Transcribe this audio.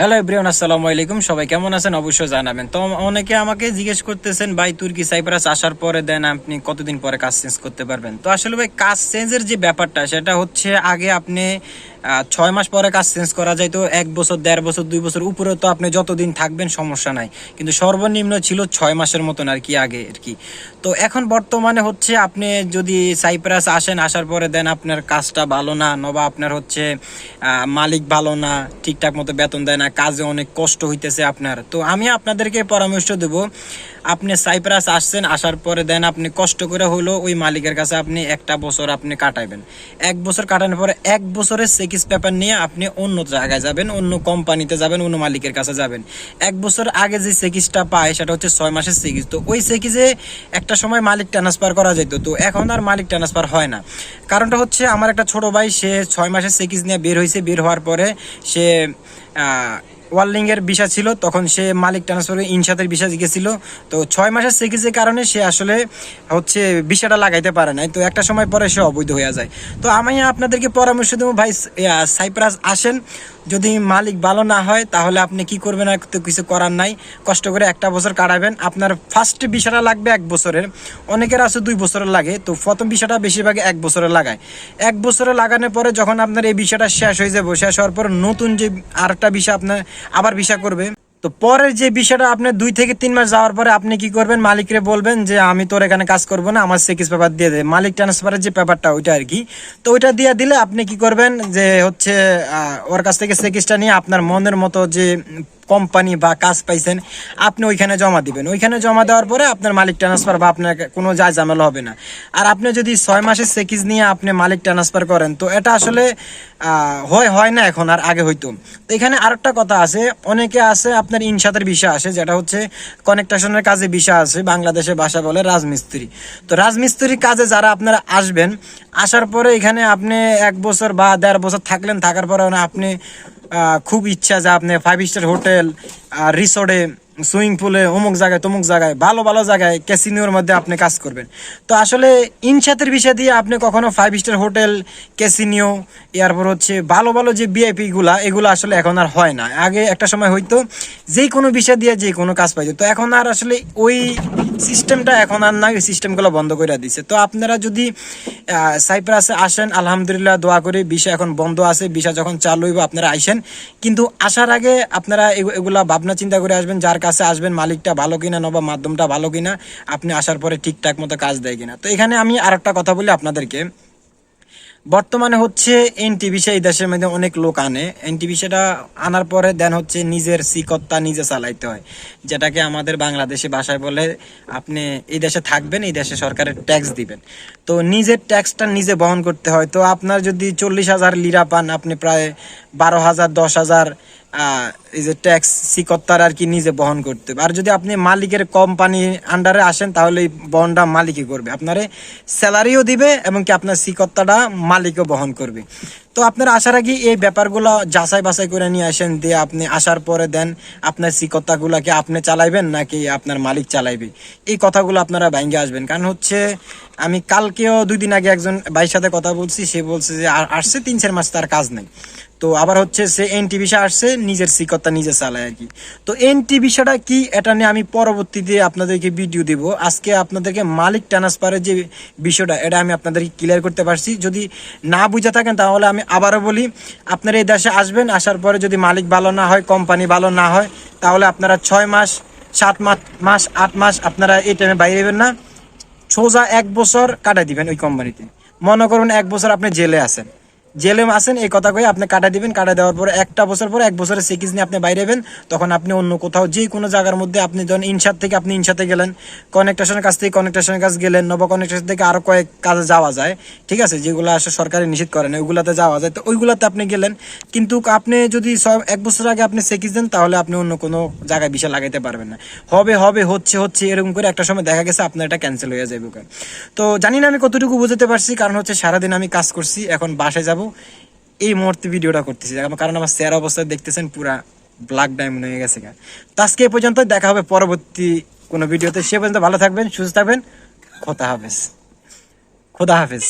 Hello everyone আসসালামু আলাইকুম। সবাই কেমন আছেন? অবশ্যই জানাবেন। তো অনেকে আমাকে জিজ্ঞেস করতেছেন, ভাই তুর্কি সাইপ্রাস আসার পরে দেন আপনি কতদিন পরে কাজ চেঞ্জ করতে পারবেন? তো আসলে ভাই, কাজ চেঞ্জের যে ব্যাপারটা, সেটা হচ্ছে আগে আপনি ছয় মাস পরে কাজ চেঞ্জ করা যায় তো এক বছর, দেড় বছর, দুই বছর উপরে তো আপনি যতদিন থাকবেন সমস্যা নাই। কিন্তু সর্বনিম্ন ছিল ছয় মাসের মতন আর কি আগে আর কি। তো এখন বর্তমানে হচ্ছে আপনি যদি সাইপ্রাস আসেন, আসার পরে দেন আপনার কাজটা ভালো না, নবা আপনার হচ্ছে মালিক ভালো না, ঠিকঠাক মতো বেতন দেয় না, কাজে অনেক কষ্ট হইতেছে আপনার। তো আমি আপনাদেরকে পরামর্শ দেব আপনি সাইপ্রাস আসছেন, আসার পরে দেন আপনি কষ্ট করে হলো ওই মালিকের কাছে আপনি একটা বছর আপনি কাটাইবেন। এক বছর কাটানোর পরে এক বছরের সেকিস পেপার নিয়ে আপনি অন্য জায়গায় যাবেন, অন্য কোম্পানিতে যাবেন, অন্য মালিকের কাছে যাবেন। এক বছর আগে যে সেকিসটা পায়, সেটা হচ্ছে ছয় মাসের সেকিস তো ওই সেকিসে একটা সময় মালিক ট্রান্সফার করা যেত। তো এখন আর মালিক ট্রান্সফার হয় না। কারণটা হচ্ছে আমার একটা ছোট ভাই, সে ছয় মাসের সেকিস নিয়ে বের হয়েছে। বের হওয়ার পরে সে ওয়ার্লিং এর ভিসা ছিল, তখন সে মালিক ট্রান্সফার ইনসাতের ভিসা গেছিল। তো ছয় মাসের সেকিসের কারণে সে আসলে হচ্ছে ভিসাটা লাগাইতে পারে নাই। তো একটা সময় পরে সে অবৈধ হয়ে যায়। তো আমি আপনাদেরকে পরামর্শ দেবো, ভাই সাইপ্রাস আসেন। যদি মালিক ভালো না হয়, তাহলে আপনি কি করবেন আর তো কিছু করার নাই। কষ্ট করে একটা বছর কাটাবেন। আপনার ফার্স্ট বিষয়টা লাগবে এক বছরের। অনেকের আছে দুই বছরের লাগে। তো প্রথম বিষয়টা বেশিরভাগ এক বছরের লাগায়। এক বছরে লাগানোর পরে যখন আপনার এই বিষয়টা শেষ হয়ে যাবে, শেষ হওয়ার পর নতুন যে আরেকটা বিষয় আপনার আবার ভিসা করবে। তো পরের যে বিষয়টা আপনি দুই থেকে তিন মাস যাওয়ার পরে আপনি কি করবেন? মালিকরে বলবেন যে, আমি তোর এখানে কাজ করব না, আমার সেকিস পেপার দিয়ে দে। মালিক ট্রান্সফারের যে পেপারটা, ওইটা আর কি। তো ওইটা দিয়ে দিলে আপনি কি করবেন? যে হচ্ছে ওর কাছ থেকে সেকিসটা নিয়ে আপনার মনের মতো যে কোম্পানি বা কাজ পাইছেন, আপনি ওইখানে জমা দিবেন। ওইখানে জমা দেওয়ার পরে আপনার মালিক ট্রান্সফার বা আপনার কোনো যা ঝামেলা হবে না। আর আপনি যদি ছয় মাসের সেকিজ নিয়ে আপনি মালিক ট্রান্সফার করেন, তো এটা আসলে হয় হয় না এখন, আর আগে হইতো। তো এখানে আরেকটা কথা আছে, অনেকে আছে, আপনার ইনসাতের বিষয় আসে, যেটা হচ্ছে কনেকটেশনের কাজে বিষয় আছে বাংলাদেশে ভাষা বলে রাজমিস্ত্রি। তো রাজমিস্ত্রির কাজে যারা আপনারা আসবেন, আসার পরে এখানে আপনি এক বছর বা দেড় বছর থাকলেন, থাকার পরে আপনি খুব ইচ্ছা যে আপনি ফাইভ স্টার হোটেল রিসোর্টে সুইমিং পুলে অমুক জায়গায় তমুক জায়গায়, ভালো ভালো জায়গায় ক্যাসিনোর মধ্যে আপনি কাজ করবেন। তো আসলে ইনসাতের বিষয় দিয়ে আপনি কখনো ফাইভ স্টার হোটেল ক্যাসিনিও এরপর হচ্ছে ভালো ভালো যে বিআইপি গুলা, এগুলো আসলে এখন আর হয় না। আগে একটা সময় হয়তো যে কোনো বিষয় দিয়ে যে কোনো কাজ পাইতো। তো এখন আর আসলে ওই সিস্টেমটা এখন আর না ওই সিস্টেমগুলো বন্ধ করে দিছে। তো আপনারা যদি সাইপ্রাসে আসেন, আলহামদুলিল্লাহ দোয়া করে, বিষয় এখন বন্ধ আছে, বিষয় যখন চালু হইব, আপনারা আইসেন। কিন্তু আসার আগে আপনারা এগু- এগুলা ভাবনা চিন্তা করে আসবেন, যার কাছে আসবেন, মালিকটা ভালো কিনা নবা মাধ্যমটা ভালো কিনা, আপনি আসার পরে ঠিকঠাক মতো কাজ দেয় কিনা। তো এখানে আমি আর একটা কথা বলি আপনাদেরকে। বর্তমানে হচ্ছে এনটিভি এই দেশের মধ্যে অনেক লোক আনে। এনটিভি সেটা আনার পরে দেন হচ্ছে নিজের সিকত্তা নিজে চালাইতে হয়। যেটাকে আমাদের বাংলাদেশে ভাষায় বলে, আপনি এই দেশে থাকবেন, এই দেশে সরকারের ট্যাক্স দিবেন। তো নিজের ট্যাক্সটা নিজে বহন করতে হয়। তো আপনার যদি চল্লিশ হাজার লিরা পান, আপনি প্রায় বারো হাজার, দশ হাজার এই যে ট্যাক্স সিকত্তার আর কি নিজে বহন করতে হবে। আর যদি আপনি মালিকের কোম্পানি আন্ডারে আসেন, তাহলে এই বহনটা মালিকই করবে। আপনারে স্যালারিও দিবে এবং কি আপনার সিকত্তাটা মালিকও বহন করবে। তো আপনার আসার আগে এই ব্যাপারগুলো যাচাই বাছাই করে নিয়ে আসেন, দিয়ে আপনি আসার পরে দেন আপনার সিকত্তাগুলাকে আপনি চালাইবেন নাকি আপনার মালিক চালাইবে। এই কথাগুলো আপনারা ব্যাঙ্গে আসবেন। কারণ হচ্ছে, আমি কালকেও দুই দিন আগে একজন ভাইয়ের সাথে কথা বলছি, সে বলছে যে আসছে তিন চার মাস তার কাজ নেই। তো আবার হচ্ছে সে এন এনটি ভিসা আসছে, নিজের সিকত্তা নিজে চালায় আর কি। তো এনটি ভিসাটা কি, এটা নিয়ে আমি পরবর্তীতে আপনাদেরকে ভিডিও দিব। আজকে আপনাদেরকে মালিক ট্রান্সফারের যে বিষয়টা, এটা আমি আপনাদেরকে ক্লিয়ার করতে পারছি। যদি না বুঝে থাকেন, তাহলে আমি আবারও বলি, আপনারা এই দেশে আসবেন, আসার পরে যদি মালিক ভালো না হয়, কোম্পানি ভালো না হয়, তাহলে আপনারা ছয় মাস, সাত মাস মাস, আট মাস আপনারা এই টাইমে বাইরে যাবেন না। সোজা এক বছর কাটাই দিবেন ওই কোম্পানিতে। মনে করুন এক বছর আপনি জেলে আছেন। জেলে আছেন, এই কথা কয়ে আপনি কাটা দিবেন, কাটা দেওয়ার পরে একটা বছর পরে এক বছরের সিকিজ নিয়ে আপনি বাইরে হবেন, তখন আপনি অন্য কোথাও যে কোনো জায়গার মধ্যে আপনি যখন ইনসার থেকে আপনি ইনসাতে গেলেন কনেকটেশনের কাছ থেকে কনেকটেশনের কাছ গেলেন নব কনেকটেশন থেকে আরও কয়েক কাজে যাওয়া যায়, ঠিক আছে, যেগুলো আসলে সরকারি নিষেধ করেন ওইগুলোতে যাওয়া যায়, তো ওইগুলাতে আপনি গেলেন, কিন্তু আপনি যদি ছয়- এক বছর আগে আপনি সেকিজ দেন, তাহলে আপনি অন্য কোনো জায়গায় বিষয় লাগাইতে পারবেন না। হবে হবে, হচ্ছে হচ্ছে, এরকম করে একটা সময় দেখা গেছে, আপনার এটা ক্যান্সেল হয়ে যাবে তো জানি না আমি কতটুকু বুঝতে পারছি, কারণ হচ্ছে সারাদিন আমি কাজ করছি, এখন বাসায় যাব এই মুহূর্তে ভিডিওটা করতেছি। কারণ আমার স্যার অবস্থায় দেখতেছেন, পুরা ব্ল্যাক ডায়মন্ড হয়ে গেছে। তো আজকে এই পর্যন্ত দেখা হবে পরবর্তী কোনো ভিডিওতে। সে পর্যন্ত ভালো থাকবেন, সুস্থ থাকবেন, খোদা হাফেজ। খোদা হাফেজ।